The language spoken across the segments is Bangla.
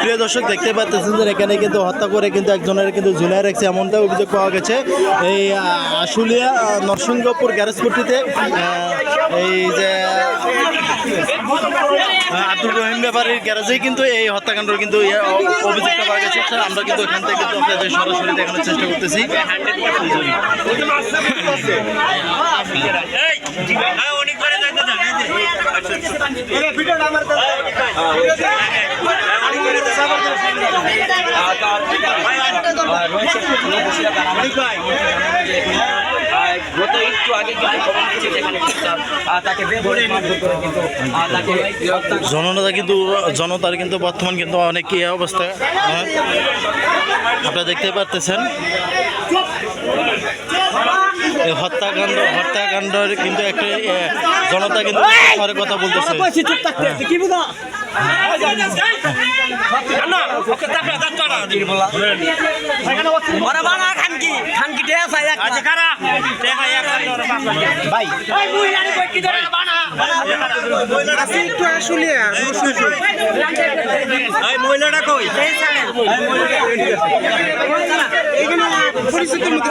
প্রিয় দর্শক দেখতে পাচ্ছেন যে এখানে কিন্তু হত্যা করে কিন্তু একজনের কিন্তু ঝুলাই রাখছে এমনটা অভিযোগ পাওয়া গেছে। এই আশুলিয়া নরসিংহপুর গ্যারেজপট্টিতে আহ, এই যে আব্দুল রহিম ব্যাপারীর গ্যারেজেই কিন্তু এই হত্যাকাণ্ডের কিন্তু ইয়ে, অভিযোগটা পাওয়া গেছে। আমরা কিন্তু এখান থেকে কিন্তু আপনাদের সরাসরি দেখানোর চেষ্টা করতেছি। কিন্তু জনতা কিন্তু জনতার কিন্তু বর্তমান কিন্তু অনেক অবস্থা হ্যাঁ? আপনারা দেখতে পারতেছেন হত্যাকাণ্ড হত্যাকাণ্ডের কিন্তু একটা জনতা কিন্তু কথা বলতেছে আচ্ছা মহিলাটা কই পরিচিতির মধ্যে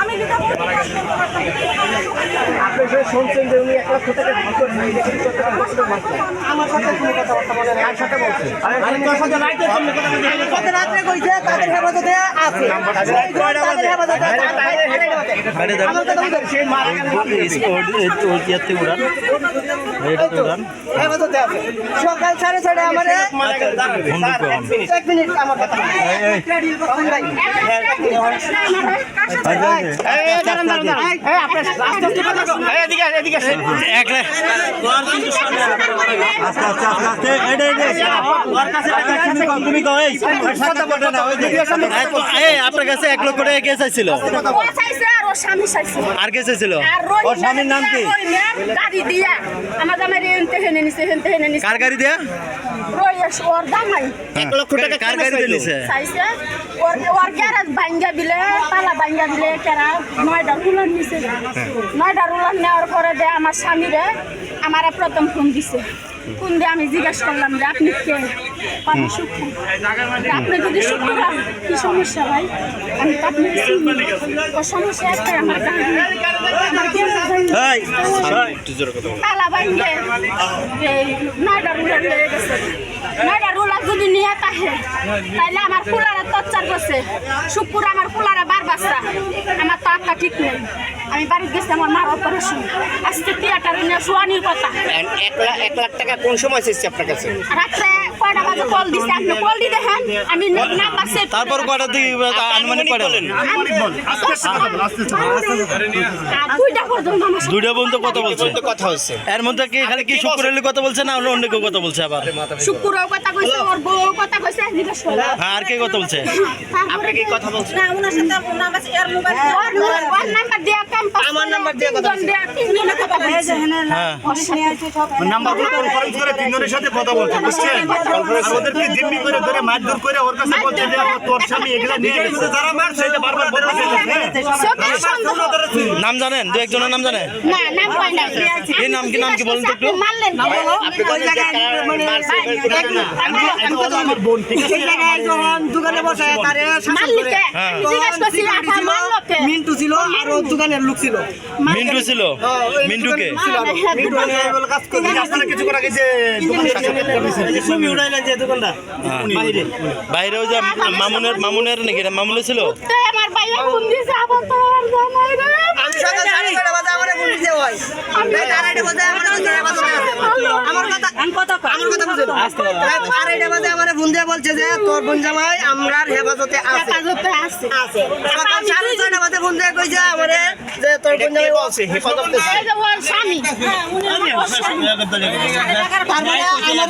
আমি যেটা আপনি যে শুনছেন যে উনি এক লক্ষ টাকা নাই মারছে আমার সাথে কোনো কথাবার্তা বলে না, সাথে বলছে রাত্রে কইছে তাদের হেফাজতে আছে তাদের হেফাজতে বাইরে ইয়াতে উড়ান এটাতে সকাল সাড়ে আমারে এক মিনিট আমার কথা আপনার কাছে এক লক্ষ টাকা কে চাইছিল ও চাইছে আর ওর স্বামী চাইছে। আর কে চাইছিল? ওর স্বামীর নাম কি? গাড়ি দিয়া। আমার জামাই এনতে হেনে নিছে হেনতে হেনে নিছে। কার গাড়ি দেয়া? ওর জামাই। এক লক্ষ টাকা কার নিছে চাইছে? ওর ওর গ্যারেজ ভাঙ্গা দিলে তালা ভাঙ্গা দিলে কেরা নয়টা রুলার নিছে। নয়টা রুলার নেওয়ার পরে দে আমার স্বামীরে আমার প্রথম ফোন দিছে। ফোন দিয়ে আমি জিজ্ঞাসা করলাম যে আপনি কে? শুক্র আপনি যদি হন, কি সমস্যা ভাই? আমি তো আপনি সমস্যা একটাই আমার তালা নয়টা নয়টা যদি নিয়ে তাহে তাহলে আমার কুলারে তচ্চার করছে। সুপুর আমার পোলারা বার বাচ্চা। আমার তো আত্মা ঠিক নেই। আমি বাড়িতে গেছি আমার মার অপারেশন আজকে থিয়েটারে নিয়ে শোয়ানির কথা। এক লাখ এক লাখ টাকা কোন সময় এসেছে আপনার কাছে? রাত্রে কয়টা বাজে? কল দিছে। আপনি কল দিয়ে দেখেন আমি নাম্বার সেভ তারপর কয়টা দিকে আনুমানিক কয়টা দুইটা পর্যন্ত দুইটা পর্যন্ত কথা বলছে। কথা হচ্ছে এর মধ্যে কি খালি কি শুক্রের কথা বলছে না অন্য অন্য কেউ কথা বলছে আবার? শুক্রও কথা কইছে ওর বউ কথা কইছে হ্যাঁ আর কে কথা বলছে? আপনি কি কথা বলছেন? না ওনার সাথে ওনার কাছে এর মোবাইল। ওর নাম্বার দিয়া ক্যাম্পাস আমার নাম্বার দিয়ে কথা তিনজন দিয়া তিনজনে কথা বলছে হ্যাঁ। নাম্বারগুলো কনফারেন্স করে তিনজনের সাথে কথা বলছে বুঝছেন? ওদেরকে জিম্মি করে ধরে মারধর করে ওর কাছে বলছে যে তোর স্বামী এগুলা নিয়ে গেছে। যারা মারছে এটা বারবার বলছে নাম জানেন? দু একজনের নাম জানেন? না নাম না কি নাম, কি নাম, কি বলুন তো একটু? আপনি মারলেন কি? আপনি কোন জায়গায় আমার বোন ঠিক আছে? সেই জায়গায় যখন দোকানে বসে তারে শাসন করে। কে? করছি, আপা মারলো কে? মিন্টু ছিল আর ও দোকানের লোক ছিল। মিন্টু ছিল? মিন্টুকে? মিন্টু মানে বলে কাজ করে আপনারা কিছু করে গেছে দোকান শাসন করেছে ছবি উড়াইলেন যে বাইরে বাইরে। ওই যে মামুনের মামুনের নাকি? মামুনে ছিল? আমার ভাইয়া ফোন দিছে, আবার তো আর জামাই রে। আমি সকাল সাড়ে বাজে আমার ফোন হয় রাত আড়াইটা বাজে আমার ফোন এটা বাজে আমার ফোন দিয়ে বলছে যে তোর বোন জামাই আমরার হেফাজতে আছে। হেফাজতে আছে। আছে। সকাল সাড়ে ছয়টা বাজে ফোন দিয়ে কইছে আমারে যে তোর কোন জায়গায় বলছে? হেফাজত স্বামী। আমার